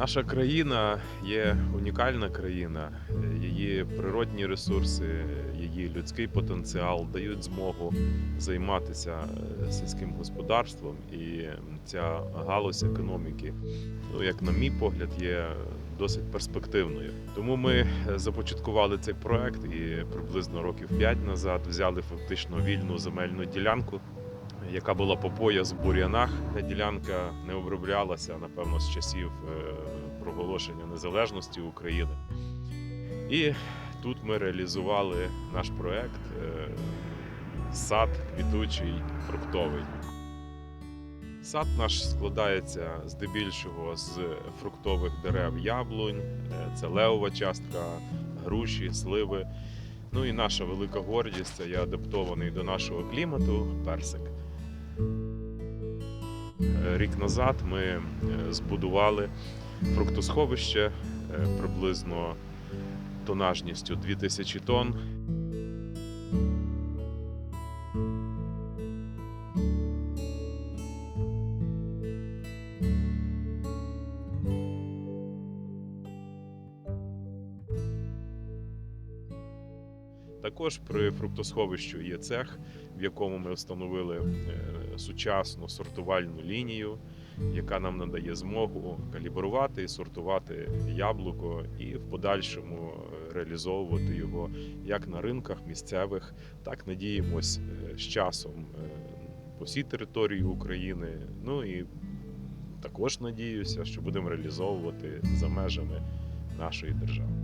Наша країна є унікальна країна. Її природні ресурси, її людський потенціал дають змогу займатися е, сільським господарством, і ця галузь економіки, ну як на мій погляд, є досить перспективною. Тому ми е, започаткували цей проект і приблизно років 5 назад взяли фактично вільну земельну ділянку яка була по пояс в бур'янах. Та ділянка не оброблялася, напевно, з часів е, проголошення незалежності України. І тут ми реалізували наш проект е, сад квітучий фруктовий. Сад наш складається здебільшого з фруктових дерев яблунь, е, це левова частка, груші, сливи. Ну і наша велика гордість це є адаптований до нашого клімату персик. Е, Рік назад ми е, збудували фруктосховище е, приблизно тонажністю 2000 тонн. Також при фруктосховищу є цех, в якому ми встановили сучасну сортувальну лінію, яка нам надає змогу калібрувати і сортувати яблуко і в подальшому е, реалізовувати його як на ринках місцевих, так надіємось е, з часом е, по всій території України. Ну і також надіюся, що будемо реалізовувати за межами нашої держави.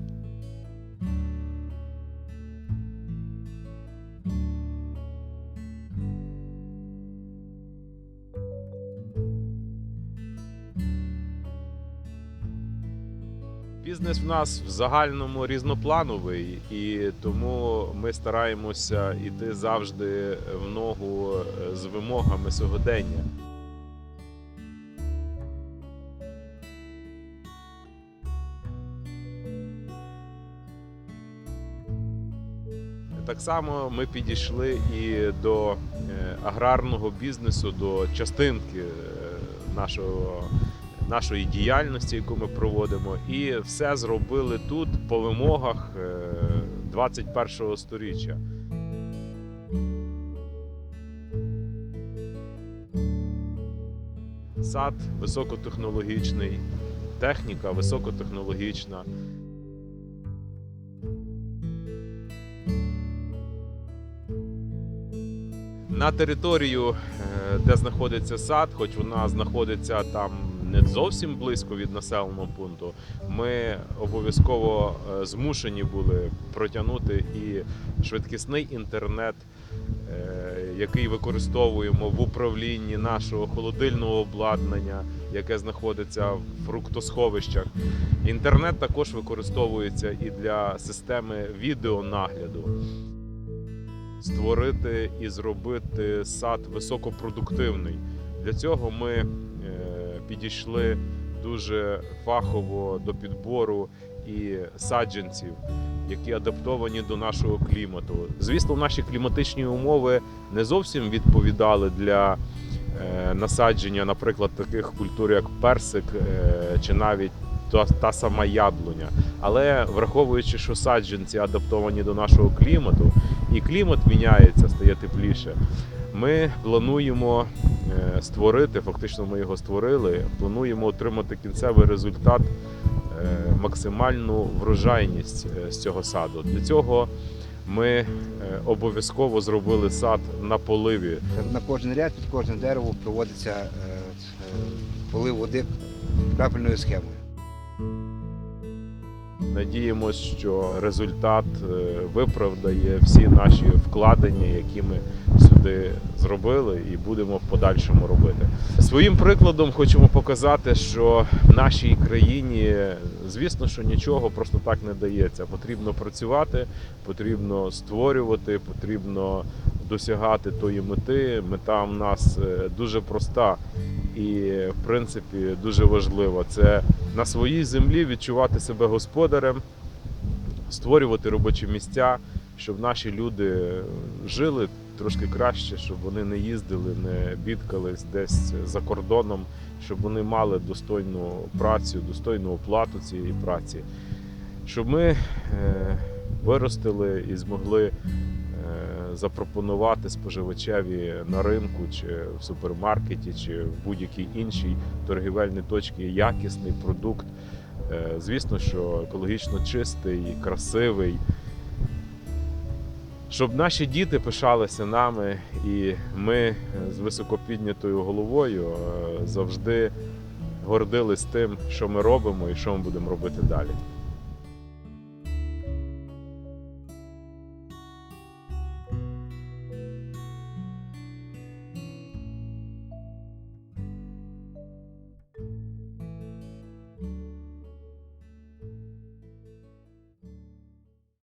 Бізнес в нас в загальному різноплановий, і тому ми стараємося йти завжди в ногу е, з вимогами сьогодення. Так само ми підійшли і до е, аграрного бізнесу, до частинки е, нашого нашої діяльності, яку ми проводимо, і все зробили тут по вимогах е, 21 сторіччя. Сад високотехнологічний, техніка високотехнологічна. На територію, е, де знаходиться сад, хоч вона знаходиться там не зовсім близько від населеного пункту, ми обов'язково е, змушені були протягнути і швидкісний інтернет, е, який використовуємо в управлінні нашого холодильного обладнання, яке знаходиться в фруктосховищах. Інтернет також використовується і для системи відеонагляду створити і зробити сад високопродуктивний. Для цього ми підійшли дуже фахово до підбору і саджанців, які адаптовані до нашого клімату. Звісно, наші кліматичні умови не зовсім відповідали для е, насадження, наприклад, таких культур, як персик е, чи навіть та, та сама яблуня. Але враховуючи, що саджанці адаптовані до нашого клімату, і клімат міняється, стає тепліше. Ми плануємо е, створити, фактично ми його створили. Плануємо отримати кінцевий результат, е, максимальну врожайність е, з цього саду. Для цього ми обов'язково зробили сад на поливі. На кожен ряд під кожне дерево проводиться полив води крапельною схемою. Надіємось, що результат виправдає всі наші вкладення, які ми сюди зробили, і будемо в подальшому робити. Своїм прикладом хочемо показати, що в нашій країні, звісно, що нічого просто так не дається. Потрібно працювати, потрібно створювати, потрібно досягати тої мети. Мета в нас е, дуже проста і, в принципі, дуже важлива. Це на своїй землі відчувати себе господарем, створювати робочі місця, щоб наші люди жили трошки краще, щоб вони не їздили, не бідкались десь за кордоном, щоб вони мали достойну працю, достойну оплату цієї праці, щоб ми е, виростили і змогли е, запропонувати споживачеві на ринку чи в супермаркеті, чи в будь-якій іншій торгівельній точці якісний продукт. Е, Звісно, що екологічно чистий, красивий. Щоб наші діти пишалися нами, і ми з високопіднятою головою е, завжди гордились тим, що ми робимо і що ми будемо робити далі.